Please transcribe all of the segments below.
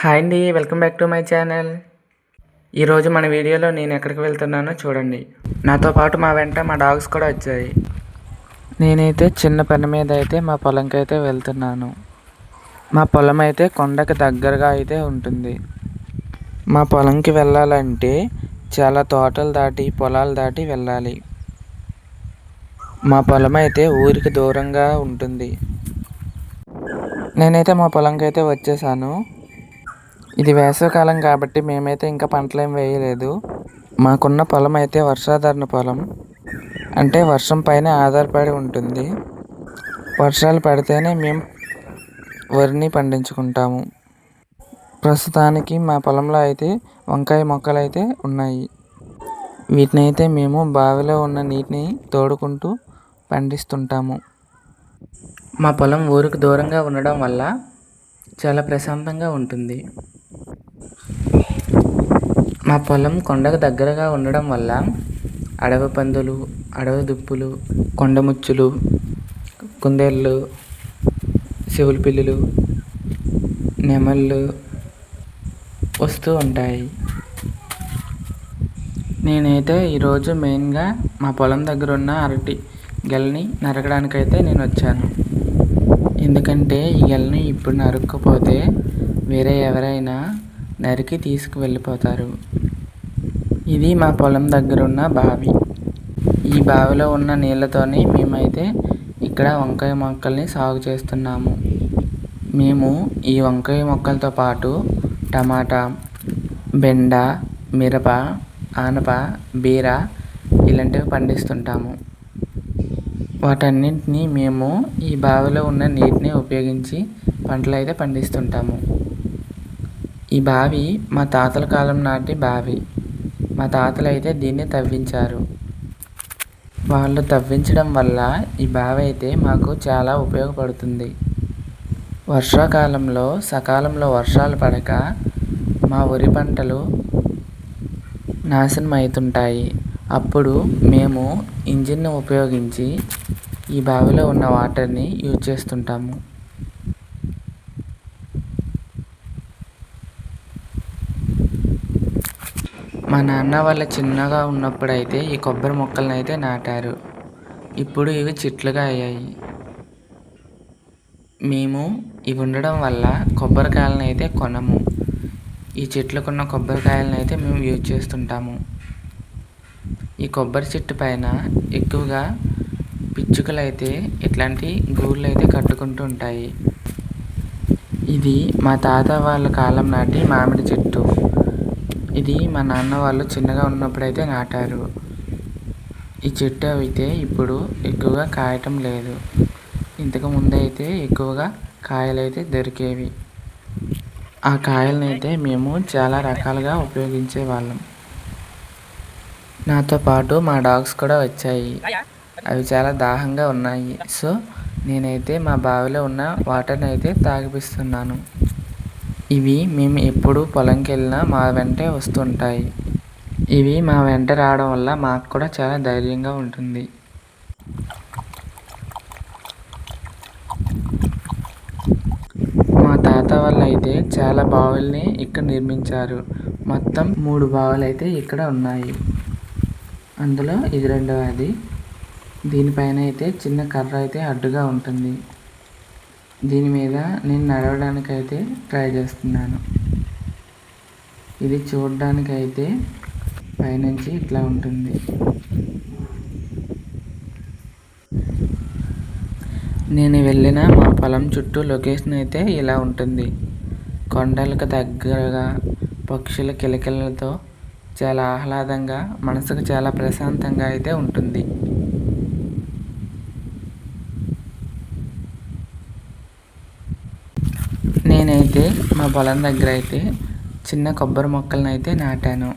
Hi అండి welcome back to my channel. ఈరోజు మన వీడియోలో నేను ఎక్కడికి వెళ్తున్నానో చూడండి. నాతో పాటు మా వెంట మా డాగ్స్ కూడా వచ్చాయి. నేనైతే చిన్న పని మీద అయితే మా పొలంకి అయితే వెళ్తున్నాను. మా పొలం అయితే కొండకి దగ్గరగా అయితే ఉంటుంది. మా పొలంకి వెళ్ళాలంటే చాలా తోటలు దాటి పొలాలు దాటి వెళ్ళాలి. మా పొలం అయితే ఊరికి దూరంగా ఉంటుంది. నేనైతే మా పొలంకి అయితే వచ్చేసాను. ఇది వేసవికాలం కాబట్టి మేమైతే ఇంకా పంటలు ఏం వేయలేదు. మాకున్న పొలం అయితే వర్షాధారణ పొలం. అంటే వర్షం పైన ఆధారపడి ఉంటుంది. వర్షాలు పడితేనే మేము వరిని పండించుకుంటాము. ప్రస్తుతానికి మా పొలంలో అయితే వంకాయ మొక్కలు అయితే ఉన్నాయి. వీటిని అయితే మేము బావిలో ఉన్న నీటిని తోడుకుంటూ పండిస్తుంటాము. మా పొలం ఊరికి దూరంగా ఉండడం వల్ల చాలా ప్రశాంతంగా ఉంటుంది. మా పొలం కొండకు దగ్గరగా ఉండడం వల్ల అడవి పందులు అడవి దుప్పులు కొండముచ్చులు కుందేళ్ళు చెవులు పిల్లులు నెమళ్ళు వస్తూ ఉంటాయి. నేనైతే ఈరోజు మెయిన్గా మా పొలం దగ్గర ఉన్న అరటి గెలని నరకడానికైతే నేను వచ్చాను. ఎందుకంటే ఈ గెలని ఇప్పుడు నరక్కపోతే వేరే ఎవరైనా నరికి తీసుకువెళ్ళిపోతారు. ఇది మా పొలం దగ్గర ఉన్న బావి. ఈ బావిలో ఉన్న నీళ్ళతోనే మేమైతే ఇక్కడ వంకాయ మొక్కల్ని సాగు చేస్తున్నాము. మేము ఈ వంకాయ మొక్కలతో పాటు టమాటా బెండ మిరప ఆనప బీర ఇలాంటివి పండిస్తుంటాము. వాటన్నింటినీ మేము ఈ బావిలో ఉన్న నీటిని ఉపయోగించి పంటలు అయితే పండిస్తుంటాము. ఈ బావి మా తాతల కాలం నాటి బావి. మా తాతలు అయితే దీన్ని తవ్వించారు. వాళ్ళు తవ్వించడం వల్ల ఈ బావి అయితే మాకు చాలా ఉపయోగపడుతుంది. వర్షాకాలంలో సకాలంలో వర్షాలు పడక మా వరి పంటలు నాశనం అవుతుంటాయి అప్పుడు మేము ఇంజిన్ను ఉపయోగించి ఈ బావిలో ఉన్న వాటర్ని యూజ్ చేస్తుంటాము. మా నాన్న వాళ్ళ చిన్నగా ఉన్నప్పుడు అయితే ఈ కొబ్బరి మొక్కలను అయితే నాటారు. ఇప్పుడు ఇవి చెట్లుగా అయ్యాయి. మేము ఇవి ఉండడం వల్ల కొబ్బరికాయలను అయితే కొనము. ఈ చెట్లకున్న కొబ్బరికాయలను అయితే మేము యూజ్ చేస్తుంటాము. ఈ కొబ్బరి చెట్టు పైన ఎక్కువగా పిచ్చుకలు అయితే ఇట్లాంటి గూళ్ళు అయితే కట్టుకుంటూ ఉంటాయి. ఇది మా తాత వాళ్ళ కాలం నాటి మామిడి చెట్టు. ఇది మా నాన్న వాళ్ళు చిన్నగా ఉన్నప్పుడైతే నాటారు. ఈ చెట్టు అయితే ఇప్పుడు ఎక్కువగా కాయటం లేదు. ఇంతకు ముందైతే ఎక్కువగా కాయలు అయితే దొరికేవి. ఆ కాయలనైతే మేము చాలా రకాలుగా ఉపయోగించే వాళ్ళం. నాతో పాటు మా డాగ్స్ కూడా వచ్చాయి. అవి చాలా దాహంగా ఉన్నాయి. సో నేనైతే మా బావిలో ఉన్న వాటర్ని అయితే తాగిపిస్తున్నాను. ఇవి మేము ఎప్పుడు పొలంకి వెళ్ళినా మా వెంటే వస్తుంటాయి. ఇవి మా వెంట రావడం వల్ల మాకు కూడా చాలా ధైర్యంగా ఉంటుంది. మా తాత వాళ్ళు అయితే చాలా బావుల్ని ఇక్కడ నిర్మించారు. మొత్తం మూడు బావులు అయితే ఇక్కడ ఉన్నాయి. అందులో ఇది రెండవది. దీనిపైన అయితే చిన్న కర్ర అయితే అడ్డుగా ఉంటుంది. దీని మీద నేను నడవడానికి అయితే ట్రై చేస్తున్నాను. ఇది చూడడానికి అయితే పైనుంచి ఇట్లా ఉంటుంది. నేను వెళ్ళిన మా పొలం చుట్టూ లొకేషన్ అయితే ఇలా ఉంటుంది. కొండలకు దగ్గరగా పక్షుల కిలకిలతో చాలా ఆహ్లాదంగా మనసుకు చాలా ప్రశాంతంగా అయితే ఉంటుంది నేనైతే మా పొలం దగ్గర అయితే చిన్న కొబ్బరి మొక్కలను అయితే నాటాను.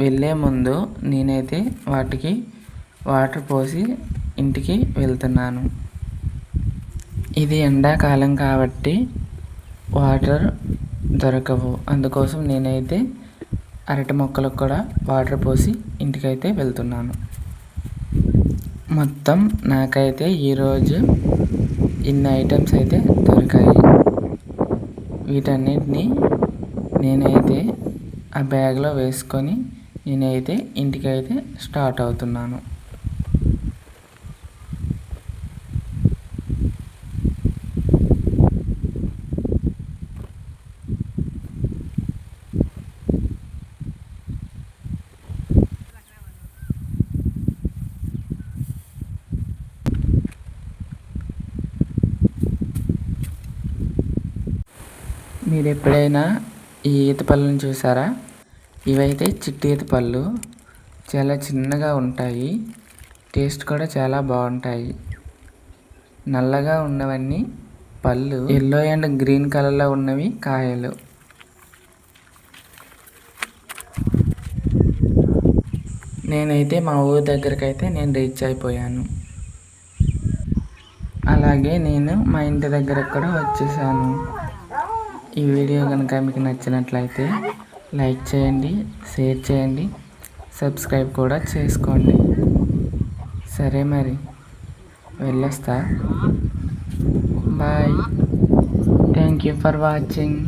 వెళ్ళే ముందు నేనైతే వాటికి వాటర్ పోసి ఇంటికి వెళ్తున్నాను. ఇది ఎండాకాలం కాబట్టి వాటర్ దొరకవు. అందుకోసం నేనైతే అరటి మొక్కలకు కూడా వాటర్ పోసి ఇంటికైతే వెళ్తున్నాను. మొత్తం నాకైతే ఈరోజు ఇన్ని ఐటమ్స్ అయితే దొరికాయి వీటన్నిటిని నేనైతే ఆ బ్యాగ్లో వేసుకొని నేనైతే ఇంటికైతే స్టార్ట్ అవుతున్నాను. మీరు ఎప్పుడైనా ఈ ఈత పళ్ళని చూసారా? ఇవైతే చిట్టి ఈత పళ్ళు చాలా చిన్నగా ఉంటాయి. టేస్ట్ కూడా చాలా బాగుంటాయి. నల్లగా ఉన్నవన్నీ పళ్ళు. ఎల్లో అండ్ గ్రీన్ కలర్లో ఉన్నవి కాయలు. నేనైతే మా ఊరి దగ్గరికి అయితే నేను రీచ్ అయిపోయాను. అలాగే నేను మా ఇంటి దగ్గరకు కూడా వచ్చేసాను. ఈ వీడియో కనుక మీకు నచ్చినట్లయితే లైక్ చేయండి షేర్ చేయండి సబ్స్క్రైబ్ కూడా చేసుకోండి. సరే మరి వెళ్ళొస్తా. Bye. Thank you for watching.